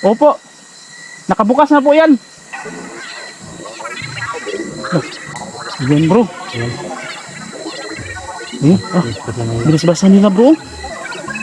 Opo. Nakabukas na po yan. Yan bro. Hmm? Ah, bilis basa nila bro.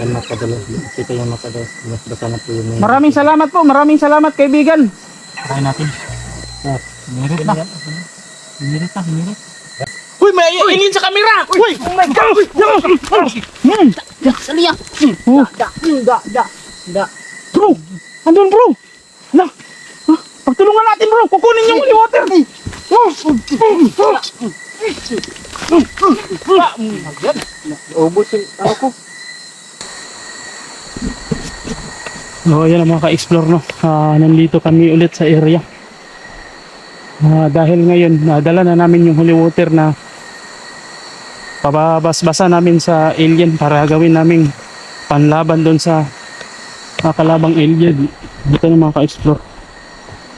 Yan makadala. Kita yung makadala. Mas basa na po yung. Maraming salamat po. Maraming salamat kaibigan. Try natin. Ah, Hinirit na. Hinirit na, hinirit. Uy, may alien sa camera! Uy! Oh my God! Hmm! Sali ah. Oh, Da, da, da, da. Bro! Andun bro! Na! Ah, pagtulungan natin bro! Kukunin yung holy water! Oh! Ubus yung ano ko. Oh, yan ang mga ka-explore no. Ah, nandito kami ulit sa area. Ah, dahil ngayon, nadala na namin yung holy water na pababasbasa namin sa alien para gawin naming panlaban doon sa mga kalabang alien. Dito na mga ka-explore.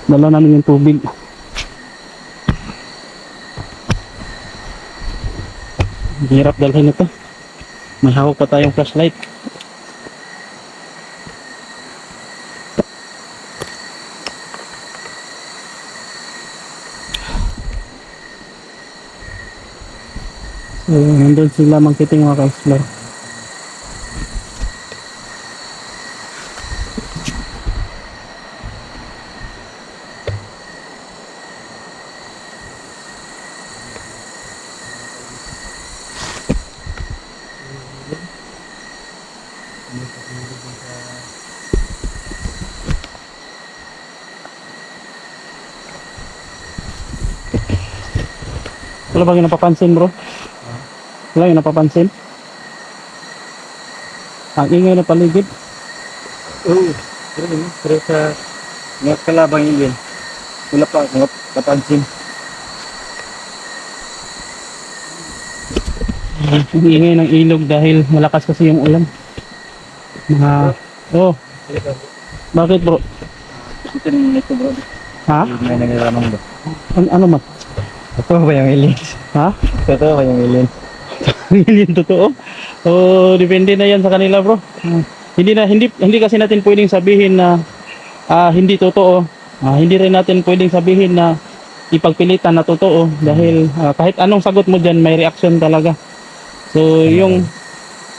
Dala namin yung tubig. Hirap dalhin ito. May hawak pa tayong flashlight. So, nandun sila magkiting mga Wala bang napapansin bro? Wala yung napapansin? Ang ingay na paligid. Oo. Pero. Pero sa... Nga kalabang yun yun. Wala pa. Nga kapansin. Ang ingay ng ilog dahil malakas kasi yung ulan. Mga... Oh, bakit bro? Ito yung ito bro. Ha? May naglalamang ba? An ano man? Totoo ba yung aliens? Ha? Totoo ba yung? Hindi yung totoo. Oh, depende na yan sa kanila, bro. Ah, hindi na hindi hindi kasi natin pwedeng sabihin na ah, hindi totoo. Ah, hindi rin natin pwedeng sabihin na ipagpilitan na totoo dahil ah, kahit anong sagot mo diyan may reaction talaga. So, yung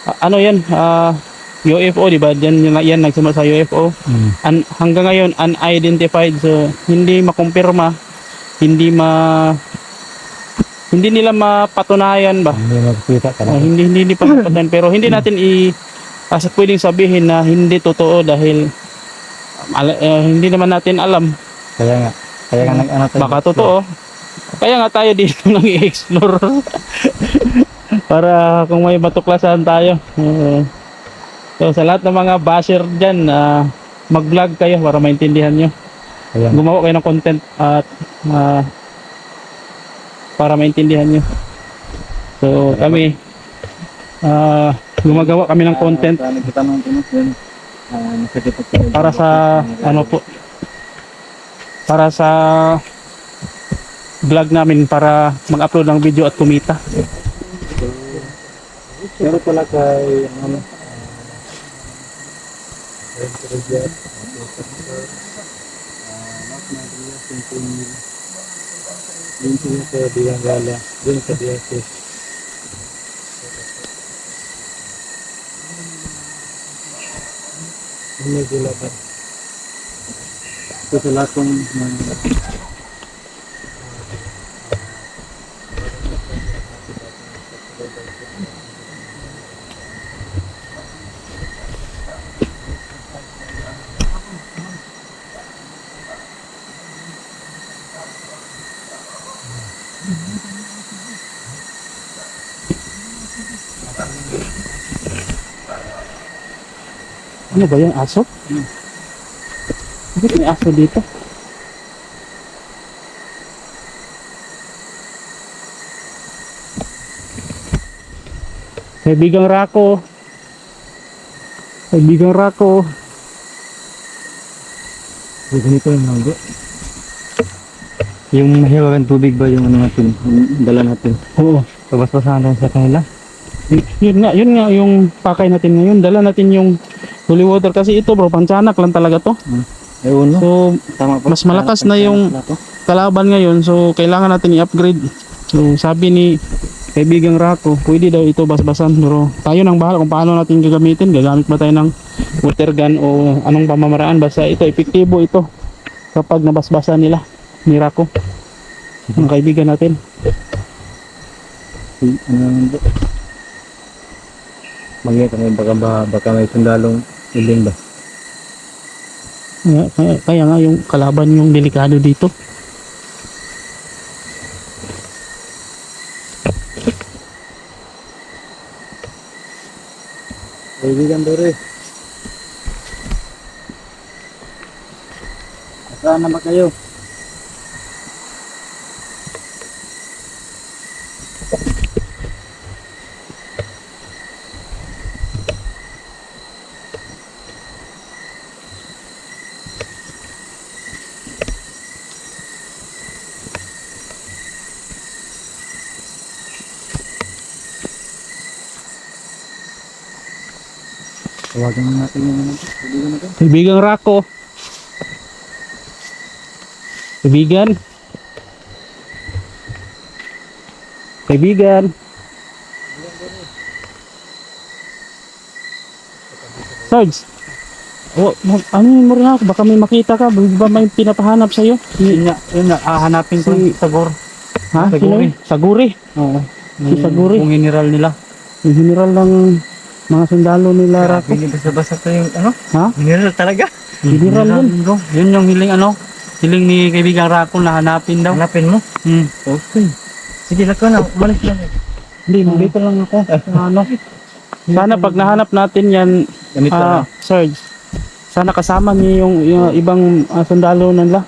ah, ano 'yan? Ah, UFO, di ba? Diyan yan, yan nagsimula sa UFO. Hmm. An, hanggang ngayon unidentified. So, hindi makumpirma, hindi ma hindi nila mapatunayan ba? Hindi magkita ka na. hindi hindi hindi pa napatan pero hindi natin i as pwedeng sabihin na hindi totoo dahil ala- eh, hindi naman natin alam Kaya nga. Kaya nga nag-ano tayo. baka totoo kaya nga tayo dito nang i-explore para kung may matuklasan tayo Oo. so sa lahat ng mga basher dyan ah, mag-vlog kayo para maintindihan nyo Kaya nga. gumawa kayo ng content at ah, para maintindihan nyo so kami ah, gumagawa kami ng content Ah, para sa ano po para sa vlog namin para mag-upload ng video at kumita. Pero pala kay ano Yun sila sa Diangala, yun sa Diasis. Ano sila ba? Ito sila kung mga Ano ba yung aso? Bakit may aso dito? Kaibigang Rako. Kaibigang Rako. Yung ganito yung nago. Yung mahiwagan tubig ba yung ano natin, yung dala natin. Oo. Pabas-basahan lang sa kanila. Y- yun nga, yun nga yung pakay natin ngayon. Dala natin yung holy water kasi ito bro, pansanak lang talaga to. Hmm. Ayun, no? So, Tama po. mas malakas na yung- kalaban ngayon, so kailangan natin i-upgrade. So, sabi ni kaibigang Rako, pwede daw ito basbasan. Pero tayo nang bahala kung paano natin gagamitin. Gagamit ba tayo ng water gun o anong pamamaraan. Basta ito, epektibo ito kapag nabasbasan nila ni Rako. Ang kaibigan natin. Ano? Mangyay kami baka, ba, baka may sundalong iling ba? Kaya, kaya, kaya nga yung kalaban yung delikado dito. Kaibigan Dore. Saan na ba kayo? Tawagan na natin yung ano, kaibigan natin. Kaibigang Rako. Kaibigan. Kaibigan. Sarge. Oh, ano yun mo rin ako? Baka may makita ka. Ba may pinapahanap sa'yo? Yun nga, yun nga, ah, hanapin ko Si- Sagor. Ha? Saguri. Saguri. Oo. Si Saguri. Yung general nila. Yung general ng mga sundalo nila Rako. Grabe, basta-basta to yung ano? Ha? General talaga. General yun. Yun yung hiling ano? Hiling ni kaibigang Rako na hanapin daw. Hanapin mo? Hmm. Okay. Sige, lako na. Umalis lang. Hindi, nandito lang ako. ano? Sana pag nahanap natin yan, Ganito ah, na. Sarge, sana kasama niyo yung, yung ibang ah, sundalo nila.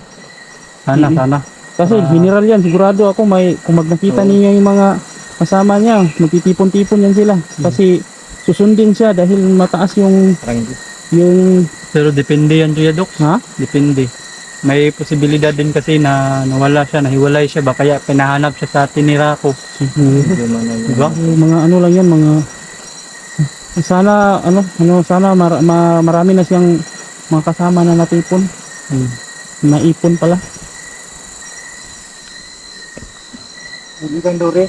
Sana, Mhm. sana. Kasi Ah. general yan, sigurado ako may kung mag nakita niyo yung mga kasama niya, magtitipon-tipon yan sila. Kasi susundin siya dahil mataas yung yung Pero depende yan, Kuya Dok. ha? Depende. May posibilidad din kasi na nawala siya, nahiwalay siya ba kaya pinahanap siya sa atin ni Rako. Diba? Mga ano lang yan, mga sana ano, ano sana mar, ma- marami na siyang mga kasama na natipon. Hmm. Naipon pala. Kaibigan Dore.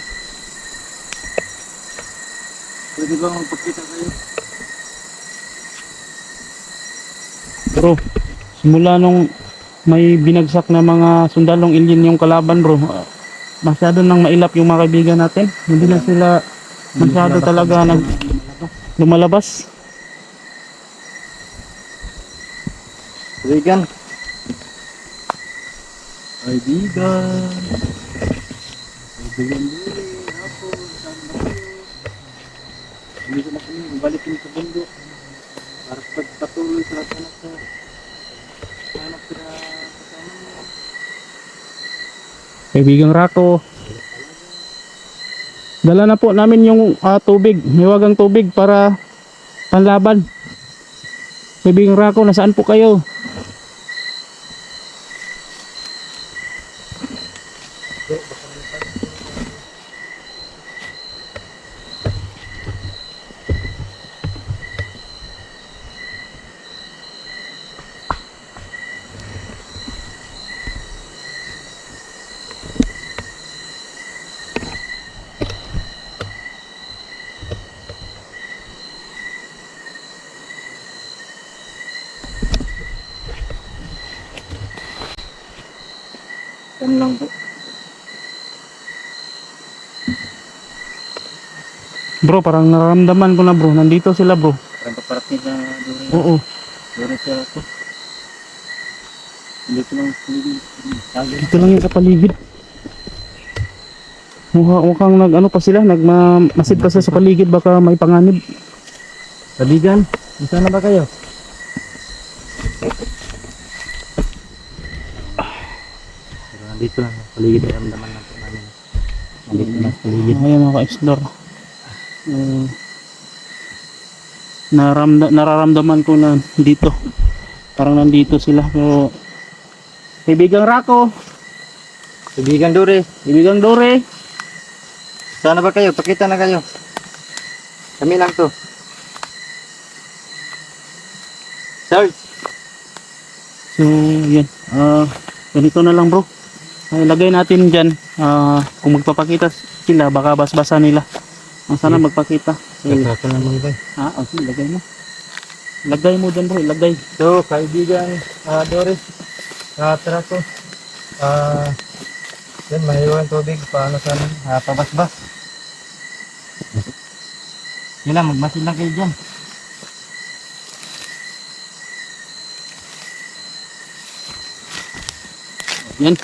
Pwede ba magpakita kayo? Bro, simula nung may binagsak na mga sundalong alien yung kalaban bro, masyado nang mailap yung mga kaibigan natin. Hindi na sila masyado talaga nag lumalabas. Kaibigan. Kaibigan. Kaibigan Dore. Rako. Saan ba kayo? Hindi ko na kami. Balik kami sa bundok. Para pagpatuloy sa anak sa anak sila kasama mo. Kaibigang Rako. Dala na po namin yung ah, tubig, hiwagang tubig para panlaban. Kaibigang Rako, nasaan po kayo? Yan lang po. Bro, parang nararamdaman ko na bro, nandito sila bro. Parang paparating na Dore. Oo. Dore siya ako. Dito lang paligid. Sabi. Dito lang yung kapaligid. Mukha, mukhang nag ano pa sila, nagmasid pa sila sa paligid baka may panganib. Kaibigan, saan na ba kayo? Nandito lang, paligid ay ramdaman lang po namin. Nandito lang sa paligid. Ayan mga ka-explore. Uh, naramda, nararamdaman ko na dito. Parang nandito sila pero Kaibigang Rako, Kaibigan Dore, kaibigang Dore, saan na ba kayo? Pakita na kayo. Kami lang to. Sarge, So, yan. Ah, ganito na lang bro. Ay, lagay natin dyan. Ah, kung magpapakita sila, baka basbasa nila. Ah, sana magpakita. So, Kaya lang mga bay. ah, okay, lagay mo. Lagay mo dyan bro, lagay. So, kaibigan ah, Doris, uh, tara ko. Ah, yan, mahiwa ang tubig. Paano sa? Ah, pabasbas. Yun lang, magmasin lang kayo dyan. Yan.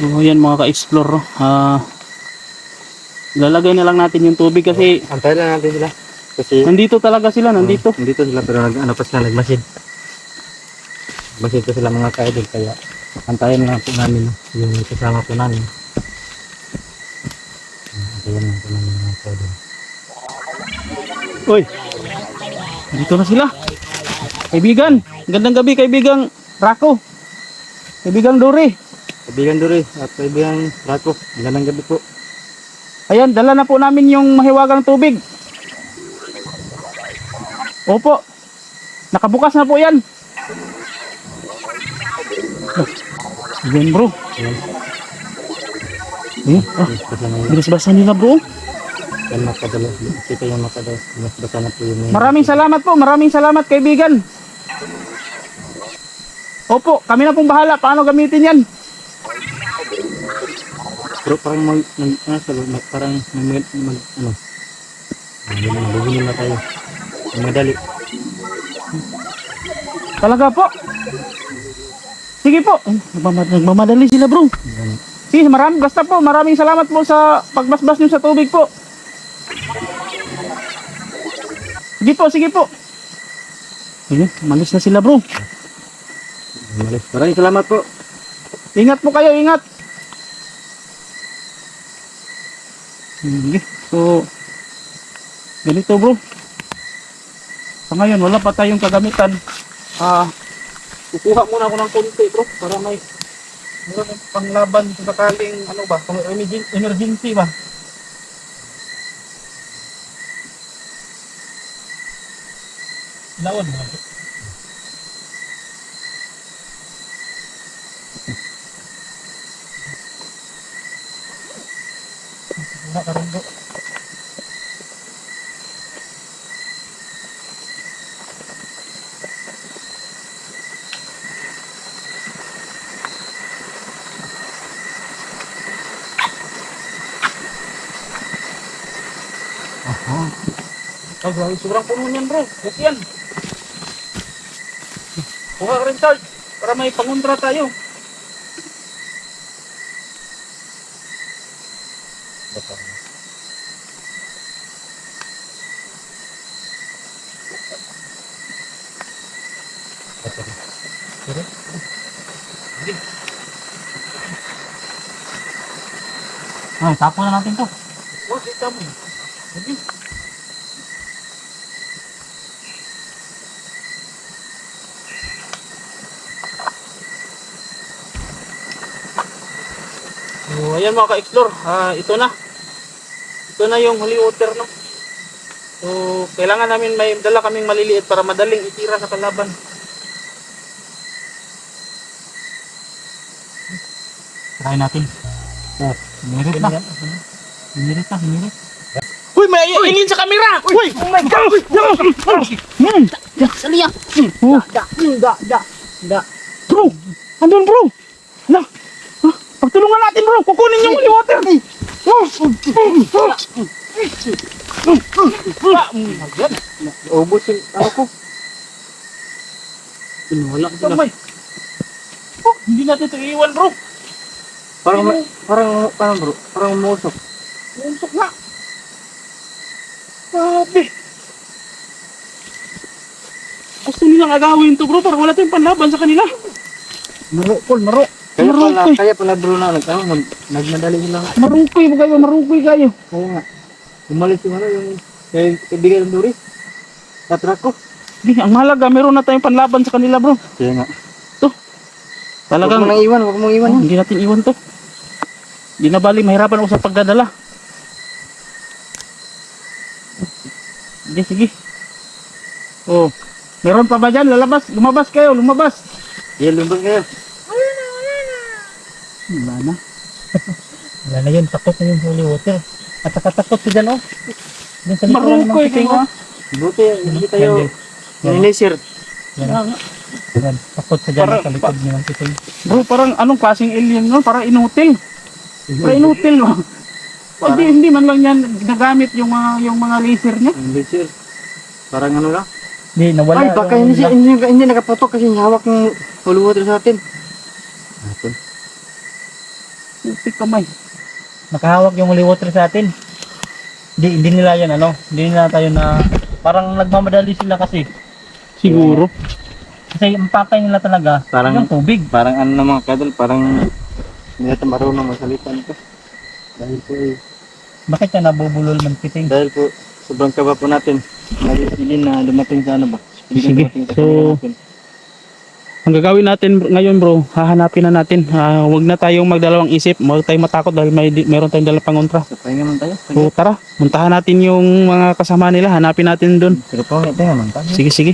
So, yan mga ka-explore. Ah, lalagay na lang natin yung tubig kasi Antay lang natin sila. Kasi, nandito talaga sila, nandito. Oh, nandito sila pero nag, ano pa sila, nagmasid. Masid pa sila mga kaidol kaya antayin lang po namin yung kasama po namin. Antayin lang po namin mga kaidol. Uy, dito na sila. Kaibigan, gandang gabi kaibigang Rako. Kaibigang Dori. Kaibigan Dore at kaibigan Rako, magandang gabi po. Ayan, dala na po namin yung mahiwagang tubig. Opo. Nakabukas na po yan. Ayan bro. Ayan, Ayan, ah, kasama yung bilis basa nila bro. yan makadalo. Kita yung makadalo. Mas basa na po yung Maraming salamat po, maraming salamat kaibigan. Opo, kami na pong bahala paano gamitin yan. Pero parang mag, mag, ano, sa loob, mag, parang mag, mag, ano, magbubulong na tayo. Madali. Talaga po. Sige po. Nagmamad- nagmamadali sila bro. Sige, marami, basta po, maraming salamat po sa pagbasbas nyo sa tubig po. Sige po, sige po. Ayun, malis na sila bro. Malis. Maraming salamat po. Ingat po kayo, ingat. Sige, so, ganito bro. Sa ngayon, wala pa tayong kagamitan. Ah, kukuha muna ako ng konti bro, para may meron ng panglaban kung sakaling ano ba, kung emergen- emergency ba. Lawan ba? Oh, grabe, sobrang puno niyan bro. Yes yan. Kuha ka rin Charles, para may panguntra tayo. Ay, tapo na natin to. Oh, dito mo. Ayan mga ka-explore, ah, ito na. Ito na yung holy water, no? So, kailangan namin may dala kaming maliliit para madaling itira sa kalaban. Try natin. Oh, hinirit na. Hinirit na, hinirit. Uy, may alien sa camera! Uy! Oh my God! Man! Sali ah. Oh, Da, da, da, da. bro! Andun bro! Hala! Pagtulungan natin bro! Kukunin yung holy water! Ubus yung ano ko. Wala sila. Oh, hindi natin ito iiwan bro. Parang, ma- parang, parang bro, parang umusok. Unsok na. Grabe. Gusto nilang agawin to bro para wala tayong panlaban sa kanila. Maro, Paul. Kaya pala, Marukoy. kaya pala bro na, nag, ano, nag, nagmadali sila. Marukoy mo kayo, marukoy kayo. Kaya nga, umalis yung ano, yung, yung kaibigan ng Doris. Tatra ko. Di, ang mahalaga, meron na tayong panlaban sa kanila bro. Kaya nga. Talagang, Huwag mo nang iwan, huwag mong iwan Oh, hindi natin iwan to. Di na bali, mahirapan ako sa pagdadala. Sige, sige. Oh, meron pa ba dyan? Lalabas, lumabas kayo, lumabas. Yan, lumabas kayo. Wala na. Wala na yun, takot na yung holy water. At nakatakot si dyan, oh. Dyan sa likuran ng Marukoy kayo. oh. Buti, hindi tayo Yan, nilisir. yan, yan. Takot sa dyan, Para- sa likod niya ng kiting. Bro, parang anong klaseng alien no? Parang inutil. Parang inutil, no? Hindi, hindi man lang yan ginagamit yung mga yung mga laser niya. Nilisir. Parang ano lang. Hindi, nawala. Ay, baka yung- hindi, siya- hindi, hindi nakaputok kasi hawak ng holy water sa atin. Utik kamay. nakahawak yung holy water sa atin. Hindi, hindi nila yan ano, hindi nila tayo na parang nagmamadali sila kasi. Siguro. Kasi ang pakay nila talaga Parang- yung tubig. Parang ano na mga kadol, parang hindi natin marunong magsalita nito. Dahil po eh, Bakit ka nabubulol man kiting? dahil po sobrang kaba po natin. Nagsilin na dumating sa ano ba? Sige. So, natin. Ang gagawin natin ngayon bro, hahanapin na natin. Ah, huwag na tayong magdalawang isip. Huwag tayong matakot dahil may meron tayong dalang pangontra. So, pahinga man tayo. So tara, puntahan natin yung mga kasama nila. Hanapin natin doon. Pero po, tayo. Sige, sige.